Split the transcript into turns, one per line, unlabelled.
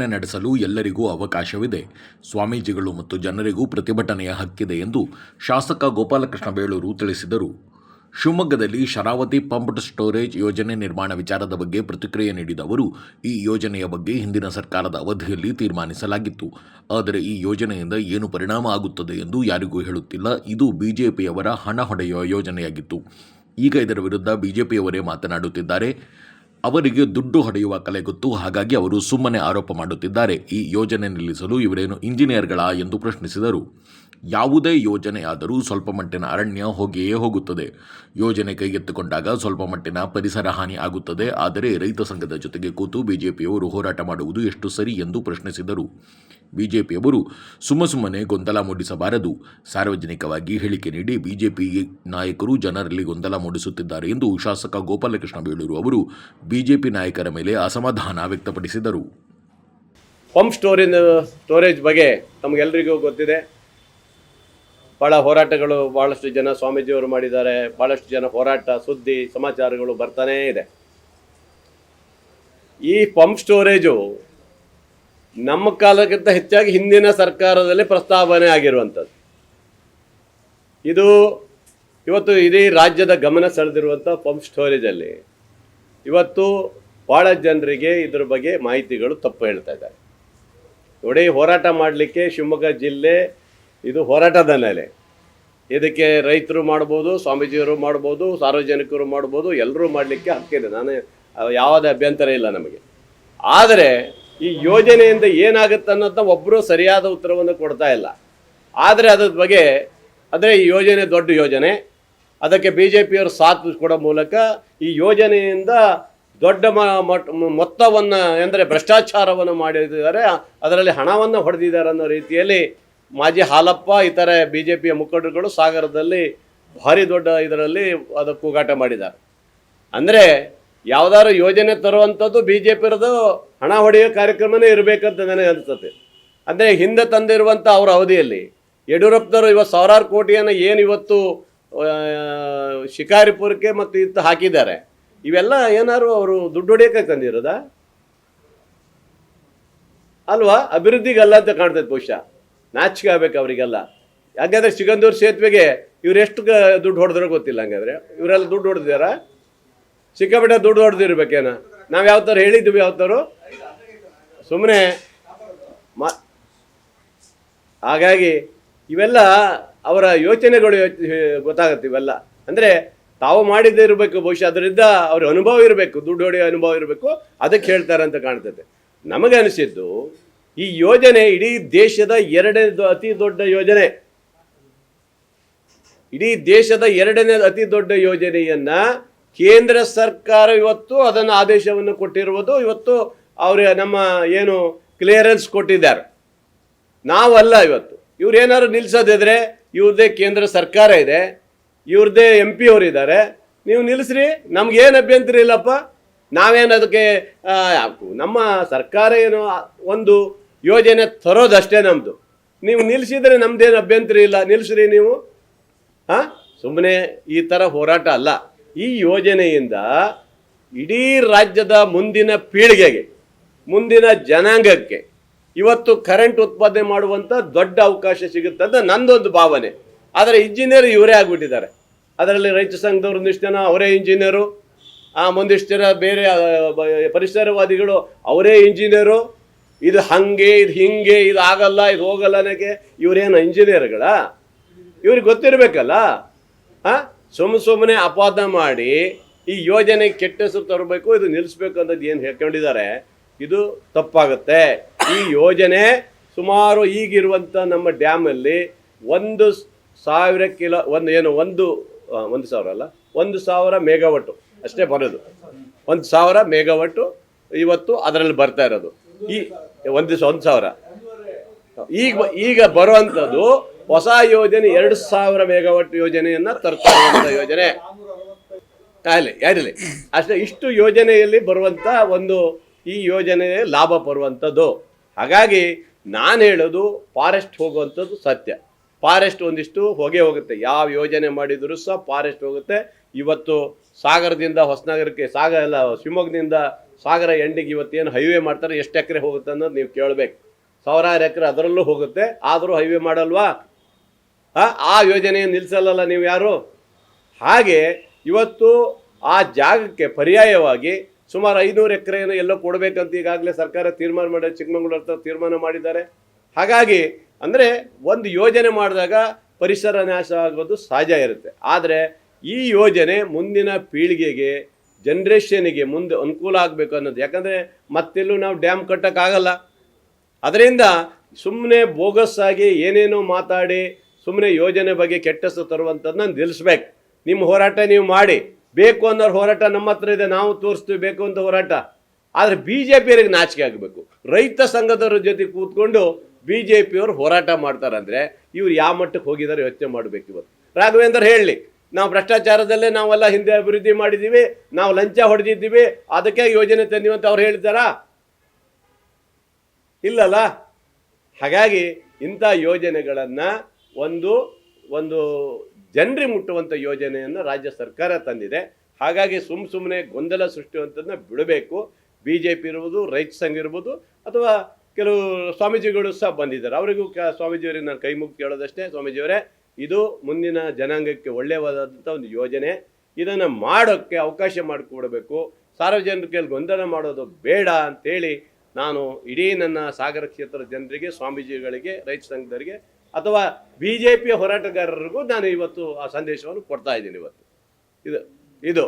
ಪ್ರತಿಭಟನೆ ನಡೆಸಲು ಎಲ್ಲರಿಗೂ ಅವಕಾಶವಿದೆ. ಸ್ವಾಮೀಜಿಗಳು ಮತ್ತು ಜನರಿಗೂ ಪ್ರತಿಭಟನೆಯ ಹಕ್ಕಿದೆ ಎಂದು ಶಾಸಕ ಗೋಪಾಲಕೃಷ್ಣ ಬೇಳೂರು ತಿಳಿಸಿದರು. ಶಿವಮೊಗ್ಗದಲ್ಲಿ ಶರಾವತಿ ಪಂಪ್ಡ್ ಸ್ಟೋರೇಜ್ ಯೋಜನೆ ನಿರ್ಮಾಣ ವಿಚಾರದ ಬಗ್ಗೆ ಪ್ರತಿಕ್ರಿಯೆ ನೀಡಿದ ಅವರು, ಈ ಯೋಜನೆಯ ಬಗ್ಗೆ ಹಿಂದಿನ ಸರ್ಕಾರದ ಅವಧಿಯಲ್ಲಿ ತೀರ್ಮಾನಿಸಲಾಗಿತ್ತು. ಆದರೆ ಈ ಯೋಜನೆಯಿಂದ ಏನು ಪರಿಣಾಮ ಆಗುತ್ತದೆ ಎಂದು ಯಾರಿಗೂ ಹೇಳುತ್ತಿಲ್ಲ. ಇದು ಬಿಜೆಪಿಯವರ ಹಣ ಹೊಡೆಯುವ ಯೋಜನೆಯಾಗಿತ್ತು. ಈಗ ಇದರ ವಿರುದ್ಧ ಬಿಜೆಪಿಯವರೇ ಮಾತನಾಡುತ್ತಿದ್ದಾರೆ. ಅವರಿಗೆ ದುಡ್ಡು ಹೊಡೆಯುವ ಕಲೆ ಗೊತ್ತು. ಹಾಗಾಗಿ ಅವರು ಸುಮ್ಮನೆ ಆರೋಪ ಮಾಡುತ್ತಿದ್ದಾರೆ. ಈ ಯೋಜನೆ ನಿಲ್ಲಿಸಲು ಇವರೇನು ಇಂಜಿನಿಯರ್ಗಳಾ ಎಂದು ಪ್ರಶ್ನಿಸಿದರು. ಯಾವುದೇ ಯೋಜನೆಯಾದರೂ ಸ್ವಲ್ಪ ಮಟ್ಟಿನ ಅರಣ್ಯ ಹೋಗಿಯೇ ಹೋಗುತ್ತದೆ. ಯೋಜನೆ ಕೈಗೆತ್ತಿಕೊಂಡಾಗ ಸ್ವಲ್ಪ ಮಟ್ಟಿನ ಪರಿಸರ ಹಾನಿ ಆಗುತ್ತದೆ. ಆದರೆ ರೈತ ಸಂಘದ ಜೊತೆಗೆ ಕೂತು ಬಿಜೆಪಿಯವರು ಹೋರಾಟ ಮಾಡುವುದು ಎಷ್ಟು ಸರಿ ಎಂದು ಪ್ರಶ್ನಿಸಿದರು. ಬಿಜೆಪಿಯವರು ಸುಮ್ಮ ಸುಮ್ಮನೆ ಗೊಂದಲ ಮೂಡಿಸಬಾರದು. ಸಾರ್ವಜನಿಕವಾಗಿ ಹೇಳಿಕೆ ನೀಡಿ ಬಿಜೆಪಿ ನಾಯಕರು ಜನರಲ್ಲಿ ಗೊಂದಲ ಮೂಡಿಸುತ್ತಿದ್ದಾರೆ ಎಂದು ಶಾಸಕ ಗೋಪಾಲಕೃಷ್ಣ ಬೇಳೂರು ಅವರು ಬಿಜೆಪಿ ನಾಯಕರ ಮೇಲೆ ಅಸಮಾಧಾನ ವ್ಯಕ್ತಪಡಿಸಿದರು.
ಪಂಪ್ ಸ್ಟೋರೇಜ್ ಸ್ಟೋರೇಜ್ ಬಗ್ಗೆ ನಮಗೆಲ್ಲರಿಗೂ ಗೊತ್ತಿದೆ. ಭಾಳ ಹೋರಾಟಗಳು ಭಾಳಷ್ಟು ಜನ ಸ್ವಾಮೀಜಿಯವರು ಮಾಡಿದ್ದಾರೆ ಭಾಳಷ್ಟು ಜನ ಹೋರಾಟ, ಸುದ್ದಿ, ಸಮಾಚಾರಗಳು ಬರ್ತಾನೇ ಇದೆ. ಈ ಪಂಪ್ ಸ್ಟೋರೇಜು ನಮ್ಮ ಕಾಲಕ್ಕಿಂತ ಹೆಚ್ಚಾಗಿ ಹಿಂದಿನ ಸರ್ಕಾರದಲ್ಲಿ ಪ್ರಸ್ತಾವನೆ ಆಗಿರುವಂಥದ್ದು. ಇದು ಇವತ್ತು ಇಡೀ ರಾಜ್ಯದ ಗಮನ ಸೆಳೆದಿರುವಂಥ ಪಂಪ್ ಸ್ಟೋರೇಜಲ್ಲಿ ಇವತ್ತು ಭಾಳ ಜನರಿಗೆ ಇದ್ರ ಬಗ್ಗೆ ಮಾಹಿತಿಗಳು ತಪ್ಪು ಹೇಳ್ತಾ ಇದ್ದಾರೆ. ನೋಡಿ, ಹೋರಾಟ ಮಾಡಲಿಕ್ಕೆ ಶಿವಮೊಗ್ಗ ಜಿಲ್ಲೆ ಇದು ಹೋರಾಟದ ನೆಲೆ. ಇದಕ್ಕೆ ರೈತರು ಮಾಡ್ಬೋದು, ಸ್ವಾಮೀಜಿಯವರು ಮಾಡ್ಬೋದು, ಸಾರ್ವಜನಿಕರು ಮಾಡ್ಬೋದು, ಎಲ್ಲರೂ ಮಾಡಲಿಕ್ಕೆ ಹಕ್ಕಿದೆ ನಾನು ಯಾವುದೇ ಅಭ್ಯಂತರ ಇಲ್ಲ ನಮಗೆ. ಆದರೆ ಈ ಯೋಜನೆಯಿಂದ ಏನಾಗುತ್ತೆ ಅನ್ನೋದನ್ನ ಒಬ್ಬರು ಸರಿಯಾದ ಉತ್ತರವನ್ನು ಕೊಡ್ತಾ ಇಲ್ಲ. ಆದರೆ ಅದ್ರ ಬಗ್ಗೆ, ಅಂದರೆ ಈ ಯೋಜನೆ ದೊಡ್ಡ ಯೋಜನೆ. ಅದಕ್ಕೆ ಬಿ ಜೆ ಪಿಯವರು ಸಾಥ್ ಕೊಡೋ ಮೂಲಕ ಈ ಯೋಜನೆಯಿಂದ ದೊಡ್ಡ ಮ ಮೊತ್ತವನ್ನು, ಅಂದರೆ ಭ್ರಷ್ಟಾಚಾರವನ್ನು ಮಾಡಿದ್ದಾರೆ, ಅದರಲ್ಲಿ ಹಣವನ್ನು ಹೊಡೆದಿದ್ದಾರೆ ಅನ್ನೋ ರೀತಿಯಲ್ಲಿ ಮಾಜಿ ಹಾಲಪ್ಪ, ಇತರೆ ಬಿ ಜೆ ಪಿಯ ಮುಖಂಡರುಗಳು ಸಾಗರದಲ್ಲಿ ಭಾರಿ ದೊಡ್ಡ ಇದರಲ್ಲಿ ಅದು ಕೂಗಾಟ ಮಾಡಿದ್ದಾರೆ. ಅಂದರೆ ಯಾವ್ದಾದ್ರು ಯೋಜನೆ ತರುವಂಥದ್ದು ಬಿ ಜೆ ಪಿರದು ಹಣ ಹೊಡೆಯೋ ಕಾರ್ಯಕ್ರಮನೇ ಇರಬೇಕಂತ ನನಗೆ ಅನಿಸುತ್ತೆ. ಅಂದರೆ ಹಿಂದೆ ತಂದಿರುವಂಥ ಅವರ ಅವಧಿಯಲ್ಲಿ ಯಡಿಯೂರಪ್ಪನವರು ಇವತ್ತು ಸಾವಿರಾರು ಕೋಟಿಯನ್ನು ಏನು ಇವತ್ತು ಶಿಕಾರಿಪುರಕ್ಕೆ ಮತ್ತು ಇತ್ತು ಹಾಕಿದ್ದಾರೆ. ಇವೆಲ್ಲ ಏನಾದ್ರು ಅವರು ದುಡ್ಡು ಹೊಡೆಯೋಕೆ ತಂದಿರೋದಾ? ಅಲ್ವಾ? ಅಭಿವೃದ್ಧಿಗಲ್ಲ ಅಂತ ಕಾಣ್ತೈತೆ ಬಹುಶಃ. ನಾಚಿಕೆ ಆಗ್ಬೇಕು ಅವರಿಗೆಲ್ಲ. ಹಾಗಾದ್ರೆ ಸಿಗಂದೂರು ಸೇತುವೆಗೆ ಇವ್ರು ಎಷ್ಟು ದುಡ್ಡು ಹೊಡೆದ್ರೆ ಗೊತ್ತಿಲ್ಲ ಹಂಗಾದ್ರೆ. ಇವರೆಲ್ಲ ದುಡ್ಡು ಹೊಡೆದಿದ್ದಾರ ಸಿಕ್ಕಾಪಟ್ಟೆ ದುಡ್ಡು ಹೊಡೆದಿರ್ಬೇಕೇನ. ನಾವು ಯಾವ ಥರ ಹೇಳಿದ್ವಿ ಯಾವ ಥರ? ಸುಮ್ಮನೆ ಮಾ ಹಾಗಾಗಿ ಇವೆಲ್ಲ ಅವರ ಯೋಚನೆಗಳು ಯೋಚ್- ಗೊತ್ತಾಗುತ್ತೆ ಇವೆಲ್ಲ. ಅಂದರೆ ತಾವು ಮಾಡಿದ್ದೇ ಇರಬೇಕು, ಬಹುಶಃ ಅದರಿಂದ ಅವ್ರ ಅನುಭವ ಇರಬೇಕು, ದುಡ್ಡು ಹೊಡೆಯೋ ಅನುಭವ ಇರಬೇಕು, ಅದಕ್ಕೆ ಹೇಳ್ತಾರೆ ಅಂತ ಕಾಣ್ತದೆ. ನಮಗೆ ಅನಿಸಿದ್ದು ಈ ಯೋಜನೆ ಇಡೀ ದೇಶದ ಎರಡನೇ ಅತಿ ದೊಡ್ಡ ಯೋಜನೆ. ಇಡೀ ದೇಶದ ಎರಡನೇ ಅತಿ ದೊಡ್ಡ ಯೋಜನೆಯನ್ನ ಕೇಂದ್ರ ಸರ್ಕಾರ ಇವತ್ತು ಅದನ್ನು ಆದೇಶವನ್ನು ಕೊಟ್ಟಿರುವುದು. ಇವತ್ತು ಅವರು ನಮ್ಮ ಏನು ಕ್ಲಿಯರೆನ್ಸ್ ಕೊಟ್ಟಿದ್ದಾರೆ. ನಾವಲ್ಲ ಇವತ್ತು. ಇವ್ರು ಏನಾದ್ರು ನಿಲ್ಸೋದಿದ್ರೆ ಇವ್ರದ್ದೇ ಕೇಂದ್ರ ಸರ್ಕಾರ ಇದೆ. ಇವ್ರದ್ದೇ ಎಂ ಪಿ ಅವರಿದ್ದಾರೆ ನೀವು ನಿಲ್ಲಿಸ್ರಿ ನಮ್ಗೇನು ಅಭ್ಯಂತರ ಇಲ್ಲಪ್ಪ. ನಾವೇನು ಅದಕ್ಕೆ ನಮ್ಮ ಸರ್ಕಾರ ಏನು ಒಂದು ಯೋಜನೆ ತರೋದಷ್ಟೇ ನಮ್ಮದು ನೀವು ನಿಲ್ಲಿಸಿದ್ರೆ ನಮ್ದೇನು ಅಭ್ಯಂತರ ಇಲ್ಲ. ನಿಲ್ಲಿಸ್ರಿ ನೀವು. ಹಾಂ? ಸುಮ್ಮನೆ ಈ ಥರ ಹೋರಾಟ ಅಲ್ಲ. ಈ ಯೋಜನೆಯಿಂದ ಇಡೀ ರಾಜ್ಯದ ಮುಂದಿನ ಪೀಳಿಗೆಗೆ, ಮುಂದಿನ ಜನಾಂಗಕ್ಕೆ ಇವತ್ತು ಕರೆಂಟ್ ಉತ್ಪಾದನೆ ಮಾಡುವಂಥ ದೊಡ್ಡ ಅವಕಾಶ ಸಿಗುತ್ತೆ ಅಂತ ನಂದೊಂದು ಭಾವನೆ. ಆದರೆ ಇಂಜಿನಿಯರ್ ಇವರೇ ಆಗಿಬಿಟ್ಟಿದ್ದಾರೆ. ಅದರಲ್ಲಿ ರೈತ ಸಂಘದವ್ರು ಜನ, ಅವರೇ ಇಂಜಿನಿಯರು ಆ, ಮುಂದಿಷ್ಟು ಜನ ಬೇರೆ ಪರಿಸರವಾದಿಗಳು, ಅವರೇ ಇಂಜಿನಿಯರು ಇದು ಹಂಗೆ, ಇದು ಹಿಂಗೆ, ಇದು ಆಗಲ್ಲ, ಇದು ಹೋಗಲ್ಲ ನನಗೆ ಇವರೇನು ಇಂಜಿನಿಯರ್ಗಳ ಇವ್ರಿಗೆ ಗೊತ್ತಿರಬೇಕಲ್ಲ? ಹಾ? ಸುಮ್ಮ ಸುಮ್ಮನೆ ಅಪಾದ ಮಾಡಿ ಈ ಯೋಜನೆ ಕೆಟ್ಟ ಹೆಸರು ತರಬೇಕು, ಇದು ನಿಲ್ಲಿಸ್ಬೇಕು ಅನ್ನೋದು ಏನು ಹೇಳ್ಕೊಂಡಿದ್ದಾರೆ? ಇದು ತಪ್ಪಾಗುತ್ತೆ. ಈ ಯೋಜನೆ ಸುಮಾರು ಈಗಿರುವಂಥ ನಮ್ಮ ಡ್ಯಾಮಲ್ಲಿ ಒಂದು ಸಾವಿರ ಕಿಲೋ, ಒಂದು ಏನು, ಒಂದು ಒಂದು ಸಾವಿರ ಅಲ್ಲ, ಒಂದು ಸಾವಿರ ಮೆಗಾವಟ್ಟು ಅಷ್ಟೇ ಬರೋದು. ಒಂದು ಸಾವಿರ ಮೆಗಾವಟ್ಟು ಇವತ್ತು ಅದರಲ್ಲಿ ಬರ್ತಾ ಇರೋದು. ಈ ಒಂದು ದಿವಸ, ಒಂದು ಸಾವಿರ. ಈಗ ಈಗ ಬರುವಂಥದ್ದು ಹೊಸ ಯೋಜನೆ ಎರಡು ಸಾವಿರ ಮೆಗಾವಟ್ ಯೋಜನೆಯನ್ನ ತರ್ತಾ ಯೋಜನೆ. ಆಗಲಿ ಯಾರಿಲ್ಲ ಅಷ್ಟೇ, ಇಷ್ಟು ಯೋಜನೆಯಲ್ಲಿ ಬರುವಂಥ ಒಂದು ಈ ಯೋಜನೆ ಲಾಭ ಬರುವಂಥದ್ದು ಹಾಗಾಗಿ ನಾನು ಹೇಳೋದು ಫಾರೆಸ್ಟ್ ಹೋಗುವಂಥದ್ದು ಸತ್ಯ. ಫಾರೆಸ್ಟ್ ಒಂದಿಷ್ಟು ಹೊಗೆ ಹೋಗುತ್ತೆ. ಯಾವ ಯೋಜನೆ ಮಾಡಿದರೂ ಸಹ ಫಾರೆಸ್ಟ್ ಹೋಗುತ್ತೆ. ಇವತ್ತು ಸಾಗರದಿಂದ ಹೊಸನಗರಕ್ಕೆ ಸಾಗರ ಎಲ್ಲ ಶಿವಮೊಗ್ಗದಿಂದ ಸಾಗರ ಎಂಡಿಗೆ ಇವತ್ತೇನು ಹೈವೇ ಮಾಡ್ತಾರೆ, ಎಷ್ಟು ಎಕರೆ ಹೋಗುತ್ತೆ ಅನ್ನೋದು ನೀವು ಕೇಳಬೇಕು. ಸಾವಿರಾರು ಎಕರೆ ಅದರಲ್ಲೂ ಹೋಗುತ್ತೆ, ಆದರೂ ಹೈವೇ ಮಾಡಲ್ವಾ? ಆ ಯೋಜನೆ ಯೋಜನೆಯನ್ನು ನಿಲ್ಲಿಸಲ್ಲ ನೀವು ಯಾರು? ಹಾಗೆ ಇವತ್ತು ಆ ಜಾಗಕ್ಕೆ ಪರ್ಯಾಯವಾಗಿ ಸುಮಾರು ಐನೂರು ಎಕರೆಯನ್ನು ಎಲ್ಲೋ ಕೊಡಬೇಕಂತ ಈಗಾಗಲೇ ಸರ್ಕಾರ ತೀರ್ಮಾನ ಮಾಡಿ, ಚಿಕ್ಕಮಗಳೂರು ಹತ್ರ ತೀರ್ಮಾನ ಮಾಡಿದ್ದಾರೆ. ಹಾಗಾಗಿ ಅಂದರೆ ಒಂದು ಯೋಜನೆ ಮಾಡಿದಾಗ ಪರಿಸರ ನಾಶ ಆಗೋದು ಸಹಜ ಇರುತ್ತೆ. ಆದರೆ ಈ ಯೋಜನೆ ಮುಂದಿನ ಪೀಳಿಗೆಗೆ ಜನ್ರೇಷನಿಗೆ ಮುಂದೆ ಅನುಕೂಲ ಆಗಬೇಕು ಅನ್ನೋದು. ಯಾಕಂದರೆ ಮತ್ತೆಲ್ಲೂ ನಾವು ಡ್ಯಾಮ್ ಕಟ್ಟೋಕ್ಕಾಗಲ್ಲ. ಅದರಿಂದ ಸುಮ್ಮನೆ ಬೋಗಸ್ ಆಗಿ ಏನೇನೋ ಮಾತಾಡಿ ಸುಮ್ಮನೆ ಯೋಜನೆ ಬಗ್ಗೆ ಕೆಟ್ಟಸ್ತು ಹೆಸರು ತರುವಂಥದ್ದನ್ನ ನಿಲ್ಲಿಸ್ಬೇಕು. ನಿಮ್ಮ ಹೋರಾಟ ನೀವು ಮಾಡಿ. ಬೇಕು ಅನ್ನೋರು ಹೋರಾಟ ನಮ್ಮ ಹತ್ರ ಇದೆ, ನಾವು ತೋರಿಸ್ತೀವಿ, ಬೇಕು ಅಂತ ಹೋರಾಟ. ಆದರೆ ಬಿ ಜೆ ಪಿಯವರಿಗೆ ನಾಚಿಕೆ ಆಗಬೇಕು. ರೈತ ಸಂಘದವ್ರ ಜೊತೆ ಕೂತ್ಕೊಂಡು ಬಿ ಜೆ ಪಿಯವರು ಹೋರಾಟ ಮಾಡ್ತಾರಂದರೆ ಇವ್ರು ಯಾವ ಮಟ್ಟಕ್ಕೆ ಹೋಗಿದ್ದಾರೆ ಯೋಚನೆ ಮಾಡಬೇಕು ಇವತ್ತು. ರಾಘವೇಂದ್ರ ಹೇಳಲಿ. ನಾವು ಭ್ರಷ್ಟಾಚಾರದಲ್ಲೇ ನಾವೆಲ್ಲ ಹಿಂದೆ ಅಭಿವೃದ್ಧಿ ಮಾಡಿದ್ದೀವಿ, ನಾವು ಲಂಚ ಹೊಡೆದಿದ್ದೀವಿ, ಅದಕ್ಕೆ ಯೋಜನೆ ತಂದೀವಿ ಅಂತ ಅವ್ರು ಹೇಳ್ತಾರಾ? ಇಲ್ಲಲ್ಲ. ಹಾಗಾಗಿ ಇಂಥ ಯೋಜನೆಗಳನ್ನು ಒಂದು ಒಂದು ಜನರಿ ಮುಟ್ಟುವಂಥ ಯೋಜನೆಯನ್ನು ರಾಜ್ಯ ಸರ್ಕಾರ ತಂದಿದೆ. ಹಾಗಾಗಿ ಸುಮ್ಮ ಸುಮ್ಮನೆ ಗೊಂದಲ ಸೃಷ್ಟಿಯುವಂಥದ್ದನ್ನ ಬಿಡಬೇಕು. ಬಿ ಜೆ ಪಿ ಇರ್ಬೋದು, ರೈತ ಸಂಘ ಇರ್ಬೋದು, ಅಥವಾ ಕೆಲವು ಸ್ವಾಮೀಜಿಗಳು ಸಹ ಬಂದಿದ್ದಾರೆ. ಅವರಿಗೂ ಕ, ಸ್ವಾಮೀಜಿಯವರಿಗೆ ನಾನು ಕೈ ಮುಗಿ ಕೇಳೋದಷ್ಟೇ. ಸ್ವಾಮೀಜಿಯವರೇ ಇದು ಮುಂದಿನ ಜನಾಂಗಕ್ಕೆ ಒಳ್ಳೆಯವಾದಂಥ ಒಂದು ಯೋಜನೆ. ಇದನ್ನು ಮಾಡೋಕ್ಕೆ ಅವಕಾಶ ಮಾಡಿಕೊಡಬೇಕು. ಸಾರ್ವಜನಿಕರಲ್ಲಿ ಗೊಂದಲ ಮಾಡೋದು ಬೇಡ ಅಂತೇಳಿ ನಾನು ಇಡೀ ನನ್ನ ಸಾಗರ ಕ್ಷೇತ್ರದ ಜನರಿಗೆ, ಸ್ವಾಮೀಜಿಗಳಿಗೆ, ರೈತ ಸಂಘದವರಿಗೆ ಅಥವಾ ಬಿ ಜೆ ಪಿಯ ಹೋರಾಟಗಾರರಿಗೂ ನಾನು ಇವತ್ತು ಆ ಸಂದೇಶವನ್ನು ಕೊಡ್ತಾ ಇದ್ದೀನಿ ಇವತ್ತು. ಇದು ಇದು.